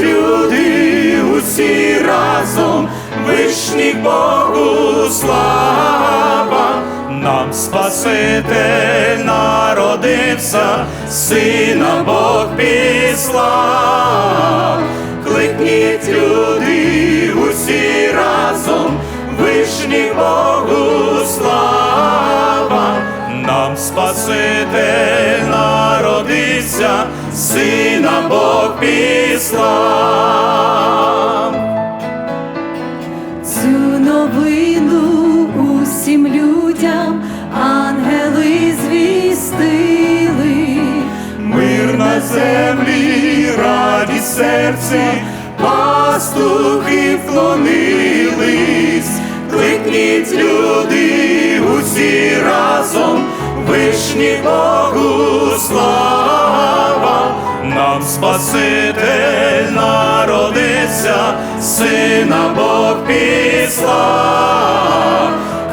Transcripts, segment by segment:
люди усі разом, вишні Богу слава, нам Спаситель народився, сина Бог післав. Кликніть люди усі разом, вишні Богу слава, нам Спаситель народився, сина Бог післав. Цю новину усім людям ангели звістили. Мир на землі, радість серці, пастухи вклонились, кликніть люди усі разом, вишні Богу слава, нам Спаситель народився, сина Бог післав.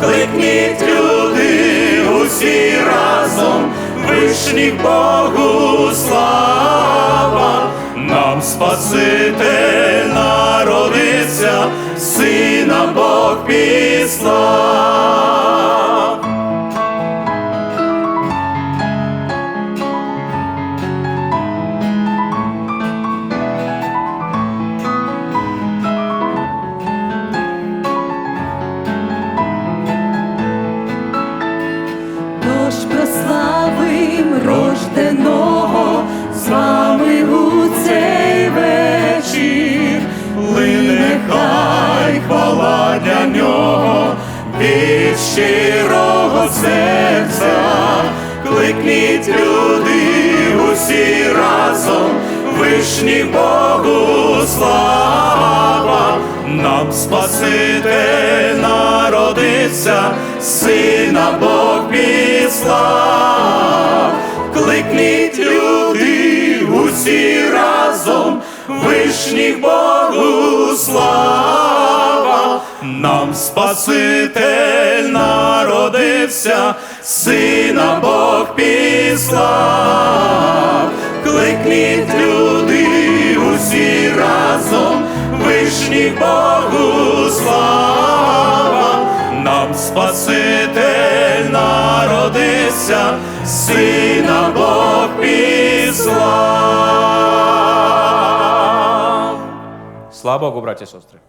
Кликніть люди усі разом, вишніх Богу слава, нам Спаситель народився, сина Бог післав. Тож прославим рожденого з вами у цей вечір. Лине хай хвала для нього від щирого серця, кликніть люди усі разом, вишні Богу слава, нам Спаситель народився, сина Бог післав. Кликніть люди усі разом, вишніх Богу слава, нам Спаситель народився, сина Бог післав. Кликніть люди усі разом, вишніх Богу Спаситель народився, сина Бог післав. Слава Богу, браті і сестри.